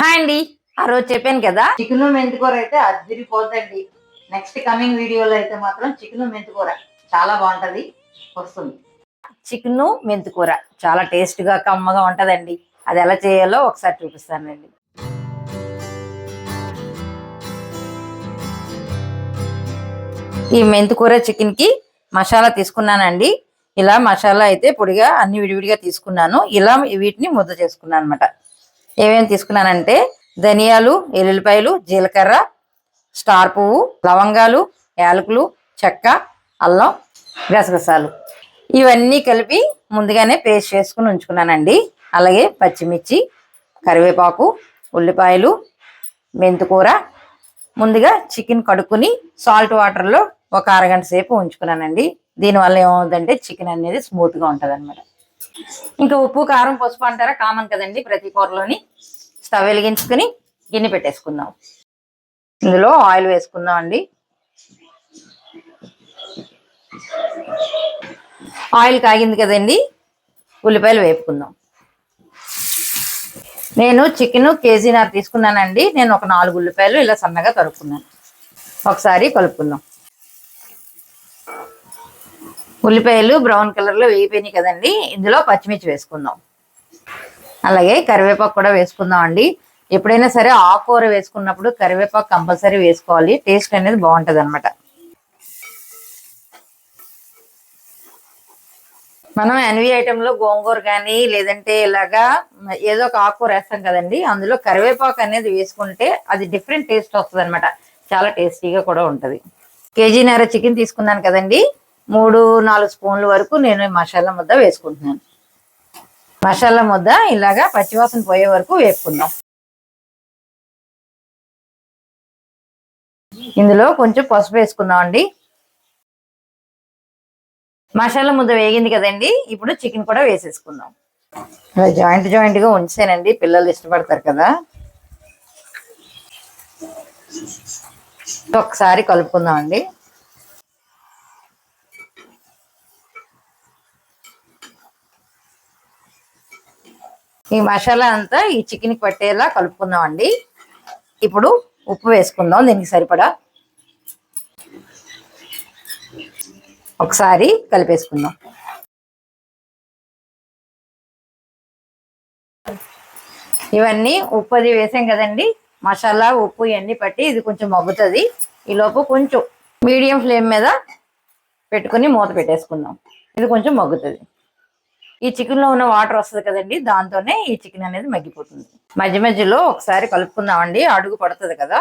Hi అండి. ఆ రోజు చెప్పాను కదా? చికెన్ మెంతికూర అయితే అదిరిపోద్దండి నెక్స్ట్ కమింగ్ వీడియోలో అయితే మాత్రం చికెన్ మెంతికూర చాలా బాగుంటది. వస్తుంది. చికెన్ మెంతికూర చాలా టేస్ట్గా కమ్మగా ఉంటదండి. అది ఎలా చేయాలో ఒకసారి చూపిస్తానండి ఈ మెంతికూర చికెన్కి మసాలా తీసుకున్నానండి. ఇలా మసాలా అయితే పొడిగా అన్ని విడివిడిగా తీసుకున్నాను. ఇలా వీటిని ముద్ద చేసుకున్నాను అనమాట ఏమేమి తీసుకున్నానంటే ధనియాలు ఎల్లుల్లిపాయలు జీలకర్ర స్టార్ పువ్వు లవంగాలు యాలకులు చెక్క అల్లం గసగసాలు. ఇవన్నీ కలిపి ముందుగానే పేస్ట్ చేసుకుని ఉంచుకున్నానండి. అలాగే పచ్చిమిర్చి కరివేపాకు ఉల్లిపాయలు మెంతికూర ముందుగా చికెన్ కడుక్కుని సాల్ట్ వాటర్లో ఒక అరగంట సేపు ఉంచుకున్నానండి. దీనివల్ల ఏమవుతుందంటే చికెన్ అనేది స్మూత్గా ఉంటుంది అనమాట ఇంకా ఉప్పు కారం పసుపు అంటారా? కామన్ కదండి ప్రతి కూరలోని. స్టవ్ వెలిగించుకుని గిన్నె పెట్టేసుకుందాం. ఇందులో ఆయిల్ వేసుకుందాం అండి. ఆయిల్ కాగింది కదండి. ఉల్లిపాయలు వేపుకుందాం. నేను చికెన్ కేజీన్నర తీసుకున్నానండి. నేను ఒక నాలుగు ఉల్లిపాయలు ఇలా సన్నగా తరుక్కున్నాను. ఒకసారి కలుపుకుందాం. ఉల్లిపాయలు బ్రౌన్ కలర్లో వేయిపోయినాయి కదండి. ఇందులో పచ్చిమిర్చి వేసుకుందాం. అలాగే కరివేపాకు కూడా వేసుకుందాం అండి. ఎప్పుడైనా సరే ఆకుకూర వేసుకున్నప్పుడు కరివేపాకు కంపల్సరీ వేసుకోవాలి. టేస్ట్ అనేది బాగుంటుంది అనమాట మనం ఎన్వి ఐటెంలో గోంగూర కానీ లేదంటే ఇలాగా ఏదో ఒక ఆకుకూర వేస్తాం కదండి. అందులో కరివేపాకు అనేది వేసుకుంటే అది డిఫరెంట్ టేస్ట్ వస్తుంది చాలా టేస్టీగా కూడా ఉంటుంది. కేజీన్నర చికెన్ తీసుకున్నాను కదండి. మూడు నాలుగు స్పూన్ల వరకు నేను మసాలా ముద్ద వేసుకుంటున్నాను. మసాలా ముద్ద ఇలాగా పచ్చివాసన పోయే వరకు వేపుకుందాం. ఇందులో కొంచెం పసుపు వేసుకుందాం అండి. మసాలా ముద్ద వేగింది కదండి ఇప్పుడు చికెన్ కూడా వేసేసుకుందాం. ఇలా జాయింట్ జాయింట్గా ఉంచానండి పిల్లలు ఇష్టపడతారు కదా. ఒకసారి కలుపుకుందాం అండి. ఈ మసాలా అంతా ఈ చికెన్కి పట్టేలా కలుపుకుందాం అండి ఇప్పుడు ఉప్పు వేసుకుందాం దీనికి సరిపడా. ఒకసారి కలిపేసుకుందాం. ఇవన్నీ ఉప్పు అది వేసాం కదండి. మసాలా ఉప్పు ఇవన్నీ పట్టి ఇది కొంచెం మగ్గుతుంది. ఈ కొంచెం మీడియం ఫ్లేమ్ మీద పెట్టుకుని మూత పెట్టేసుకుందాం. ఇది కొంచెం మగ్గుతుంది. ఈ చికెన్లో ఉన్న వాటర్ వస్తుంది కదండి దాంతోనే ఈ చికెన్ అనేది మగ్గిపోతుంది. మధ్య మధ్యలో ఒకసారి కలుపుకుందామండి అడుగు పడుతుంది కదా.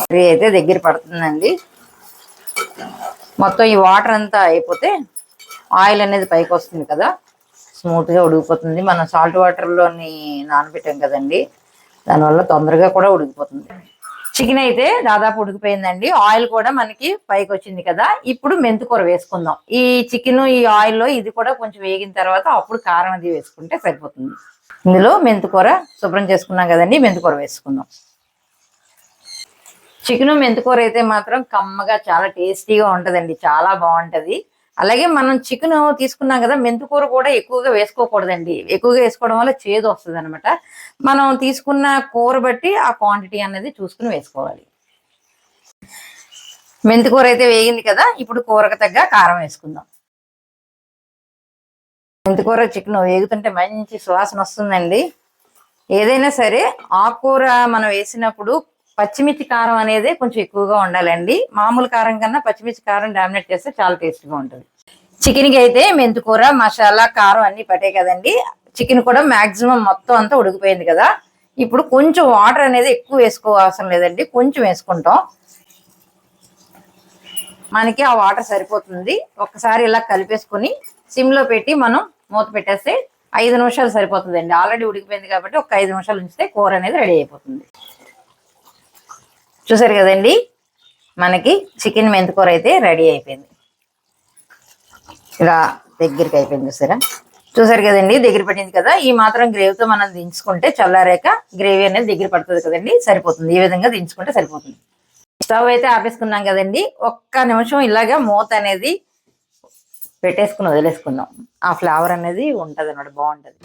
కర్రీ అయితే దగ్గర పడుతుందండి. మొత్తం ఈ వాటర్ అంతా అయిపోతే ఆయిల్ అనేది పైకి వస్తుంది కదా. స్మూత్గా ఉడికిపోతుంది. మనం సాల్ట్ వాటర్లోని నానబెట్టాం కదండి దానివల్ల తొందరగా కూడా ఉడికిపోతుంది. చికెన్ అయితే దాదాపు ఉడికిపోయిందండి. ఆయిల్ కూడా మనకి పైకి వచ్చింది కదా. ఇప్పుడు మెంతికూర వేసుకుందాం. ఈ చికెన్ ఈ ఆయిల్లో ఇది కూడా కొంచెం వేగిన తర్వాత అప్పుడు కారం అది వేసుకుంటే సరిపోతుంది. ఇందులో మెంతికూర శుభ్రం చేసుకున్నాం కదండి. మెంతికూర వేసుకుందాం. చికెన్ మెంతికూర అయితే మాత్రం కమ్మగా చాలా టేస్టీగా ఉంటుందండి. చాలా బాగుంటుంది. అలాగే మనం చికెన్ తీసుకున్నాం కదా మెంతికూర కూడా ఎక్కువగా వేసుకోకూడదండి. ఎక్కువగా వేసుకోవడం వల్ల చేదు వస్తుంది అనమాట మనం తీసుకున్న కూర బట్టి ఆ క్వాంటిటీ అనేది చూసుకుని వేసుకోవాలి. మెంతికూర అయితే వేగింది కదా ఇప్పుడు కూరకు తగ్గ కారం వేసుకుందాం. మెంతికూర చికెన్ వేగుతుంటే మంచి సువాసన వస్తుందండి. ఏదైనా సరే ఆకుకూర మనం వేసినప్పుడు పచ్చిమిర్చి కారం అనేది కొంచెం ఎక్కువగా ఉండాలండి. మామూలు కారం కన్నా పచ్చిమిర్చి కారం డామినేట్ చేస్తే చాలా టేస్ట్గా ఉంటుంది. చికెన్కి అయితే మెంతుకూర మసాలా కారం అన్ని పట్టాయి కదండి. చికెన్ కూడా మ్యాక్సిమం మొత్తం అంతా ఉడికిపోయింది కదా. ఇప్పుడు కొంచెం వాటర్ అనేది ఎక్కువ వేసుకోవాల్సిన లేదండి. కొంచెం వేసుకుంటాం. మనకి ఆ వాటర్ సరిపోతుంది. ఒకసారి ఇలా కలిపేసుకుని సిమ్లో పెట్టి మనం మూత పెట్టేస్తే ఐదు నిమిషాలు సరిపోతుందండి. ఆల్రెడీ ఉడికిపోయింది కాబట్టి ఒక ఐదు నిమిషాలు ఉంచితే కూర అనేది రెడీ అయిపోతుంది. చూసారు కదండి? మనకి చికెన్ మెంతికూర అయితే రెడీ అయిపోయింది. ఇలా దగ్గరికి అయిపోయింది చూసారా? చూసారు కదండి? దగ్గర పడింది కదా? ఈ మాత్రం గ్రేవీతో మనం దించుకుంటే చల్లారాక గ్రేవీ అనేది దగ్గర పడుతుంది కదండి? సరిపోతుంది. ఈ విధంగా దించుకుంటే సరిపోతుంది. స్టవ్ అయితే ఆపేసుకున్నాం కదండి? ఒక్క నిమిషం ఇలాగా మూత అనేది పెట్టేసుకుని వదిలేసుకుందాం ఆ ఫ్లేవర్ అనేది ఉంటుంది అన్నమాట బాగుంటుంది.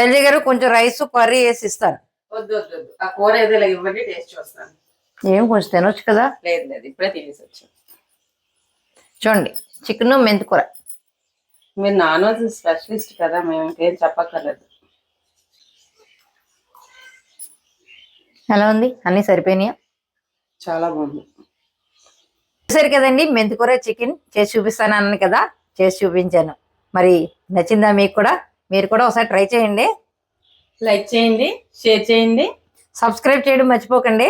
శైలజ గారు కొంచెం రైస్ కర్రీ వేసి ఇస్తారు. వద్దు వద్దు వద్దు. ఆ కూర ఏదో ఇలా ఇవ్వండి టేస్ట్ చూస్తాను. ఏం కొంచెం తినొచ్చు కదా? లేదు లేదు. ఇప్పుడే తినేసి వచ్చాను. చూడండి చికెన్ మెంతికూర మీరు నాన్ వెజ్ స్పెషలిస్ట్ కదా మేము ఇంకేం చెప్పక్కర్లేదు. ఎలా ఉంది? అన్ని సరిపోయినాయా? చాలా బాగుంది. చూసారు కదండి మెంతికూర చికెన్ చేసి చూపిస్తాను అన్నాను కదా చేసి చూపించాను. మరి నచ్చిందా మీకు కూడా? మీరు కూడా ఒకసారి ట్రై చేయండి. లైక్ చేయండి షేర్ చేయండి. సబ్స్క్రైబ్ చేయడం మర్చిపోకండి.